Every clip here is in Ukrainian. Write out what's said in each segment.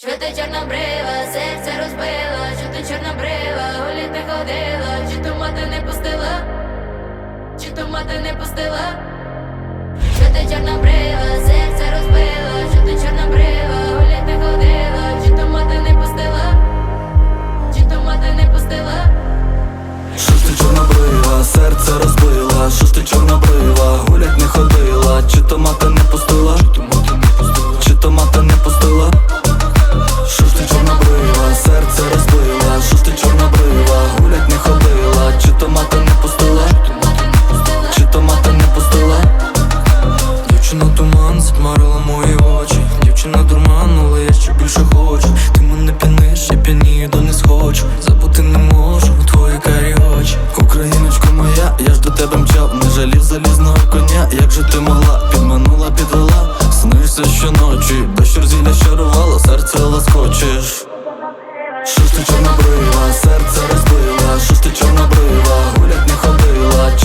Що ти чорнобрива, серце розбила, що ти чорнобрива, гулі ти ходила, чи то мати не пустила, чи то мати не пустила, що ти чорнобрива, серце то мати не пустила, чи то мати не пустила. Дівчина туман затьмарила мої очі. Дівчина дурманула, я ще більше хочу. Ти мене п'яниш, я п'янію, до не схочу. Забути не можу, твої карі очі Україночко моя, я ж до тебе мчав. Не жалів залізного коня, як же ти могла? Підманула, підвела, снишся щоночі Без зілля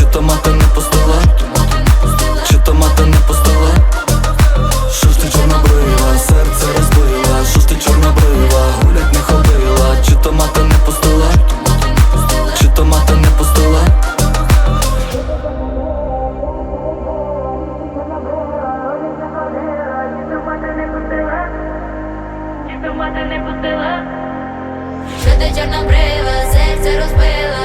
чи то мати не пустила, чи то мати не пустила, що ж ти чорнобрива, серце розбила, що ж ти чорнобрива, гулять не ходила, чи то мати не пустила, чи то мати не пустила. Чи ту мати не пустила, що ти чорнобрива, серце розбила,